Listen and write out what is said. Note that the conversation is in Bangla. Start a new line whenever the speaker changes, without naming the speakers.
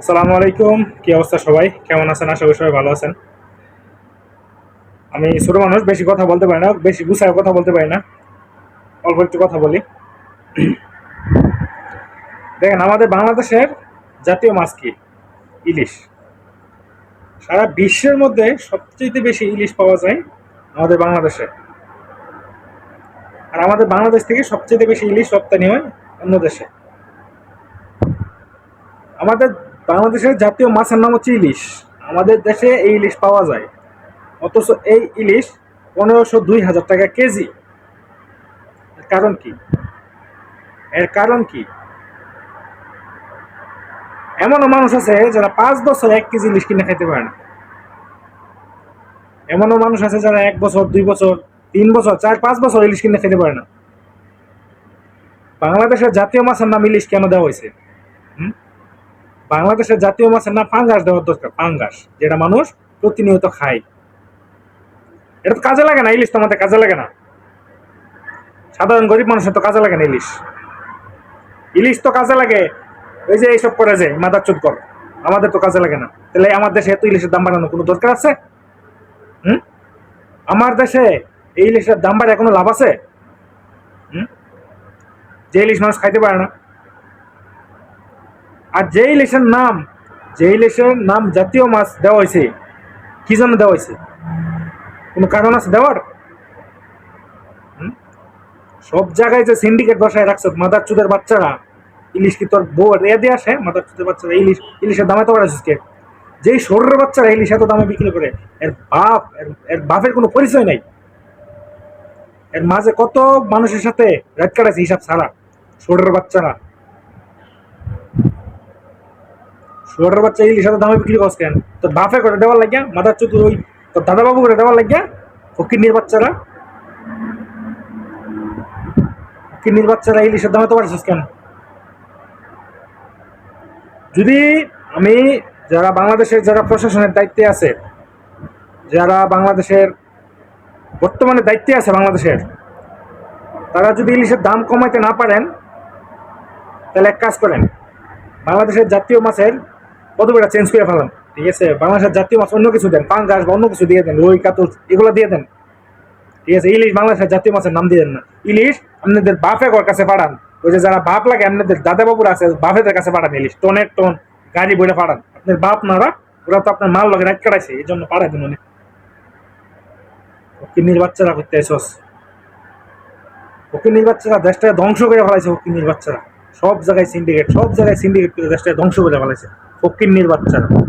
আসসালামু আলাইকুম। কি অবস্থা সবাই? কেমন আছেন? আশা করি সবাই ভালো আছেন। আমি ছোট মানুষ, বেশি কথা বলতে পারি না, বেশি গুছায় কথা বলতে পারি না। অল্প একটু কথা বলি। দেখেন, আমাদের বাংলাদেশের জাতীয় মাছ কি? ইলিশ। সারা বিশ্বের মধ্যে সবচেয়ে বেশি ইলিশ পাওয়া যায় আমাদের বাংলাদেশে। আর আমাদের বাংলাদেশ থেকে সবচেয়ে বেশি ইলিশ রপ্তানি হয় অন্য দেশে। আমাদের বাংলাদেশের জাতীয় মাছের নাম হচ্ছে ইলিশ। আমাদের দেশে এই ইলিশ পাওয়া যায়। অথচ এই ইলিশ পনেরোশো দুই হাজার টাকা কেজি। কারণ কি? এর কারণ কি? এমনও মানুষ আছে যারা পাঁচ বছর এক কেজি ইলিশ কিনে খেতে পারে না। এমনও মানুষ আছে যারা এক বছর, দুই বছর, তিন বছর, চার, পাঁচ বছর ইলিশ কিনে খেতে পারে না। বাংলাদেশের জাতীয় মাছের নাম ইলিশ কেন দেওয়া হয়েছে? হুম? বাংলাদেশের জাতীয় মাছের নাম ফাঙ্গাস দেওয়ার দরকার, ফাঙ্গাস, যেটা মানুষ প্রতিনিয়ত খায়। এটা তো কাজে লাগে না, ইলিশ তো আমাদের কাজে লাগে না। সাধারণ গরিব মানুষের তো কাজে লাগে না ইলিশ। ইলিশ তো কাজে লাগে, ওই যে এইসব করে যে, মাদার চুপ কর। আমাদের তো কাজে লাগে না। তাহলে আমার দেশে এত ইলিশের দাম বাড়ানোর কোনো দরকার আছে? হুম? আমার দেশে এই ইলিশের দাম বাড়ে কোনো লাভ আছে? হুম? যে ইলিশ মানুষ খাইতে পারে না। আর যে ইলিশের নাম যে ইলিশের নাম জাতীয় মাছ দেওয়া হয়েছে কি জন্য দেওয়া হয়েছে কোনো কারণ আছে দেওয়ার? সব জায়গায় যে সিন্ডিকেট বসায় রাখছে, মাদার চুদের বাচ্চারা, ইলিশ কি তোর বউ রে দিয়ে আসে? মাদার চুদের বাচ্চারা, ইলিশ, ইলিশের দামে তো বাড়াইছিস কে যেই শরীরের বাচ্চারা ইলিশ এত দামে বিক্রি করে, এর বাপ, এর বাপের কোনো পরিচয় নাই। এর মাঝে কত মানুষের সাথে রাত কাটাইছে হিসাব ছাড়া শরীরের বাচ্চারা। শুয়ারের বাচ্চা ইলিশ এত দামে বিক্রি করছ কেন? তোর বাপে করে দেওয়ার লাগিয়া, মাদার চতুর ওই তোর দাদা বাবু করে দেওয়ার লাগিয়া ফকির বাচ্চারা ফকির বাচ্চারা ইলিশের দামে তো পারছিস কেন? যদি আমি যারা বাংলাদেশের যারা প্রশাসনের দায়িত্বে আছে, যারা বাংলাদেশের বর্তমানে দায়িত্বে আছে বাংলাদেশের, তারা যদি ইলিশের দাম কমাইতে না পারেন, তাহলে এক কাজ করেন, বাংলাদেশের জাতীয় মাছের পদবিটা চেঞ্জ করে ফেলান ঠিক আছে, বাংলাদেশের জাতীয় মাছ অন্য কিছু দেন, পাঙ্গাস বা অন্য কিছু দিয়ে দেন, রুই, কাতল, এগুলো দিয়ে দেন। ঠিক আছে, ইলিশ বাংলাদেশের জাতীয় মাছের নাম দিয়ে দেন না। ইলিশ আপনাদের বাপে ঘর কাছে পাঠান। ওই যে যারা বাপ লাগে, আপনাদের দাদা বাবুরা আছে, বাপেদের কাছে পাঠান ইলিশ। টনের টন গাড়ি বইটা পাঠান। আপনার বাপ নারা ওরা তো আপনার মাল লগে রাখ কাটাইছে, এই জন্য পাঠাই দিন উনি। কিন্নির বাচ্চারা করতে এসোস ফকিনির বাচ্চারা দেশটা ধ্বংস করে ফেলাইছে, ফকিনির বাচ্চারা। সব জায়গায় সিন্ডিকেট সব জায়গায় সিন্ডিকেট করে দেশটা ধ্বংস করে ফেলাইছে। ফকিনির বাচ্চারা।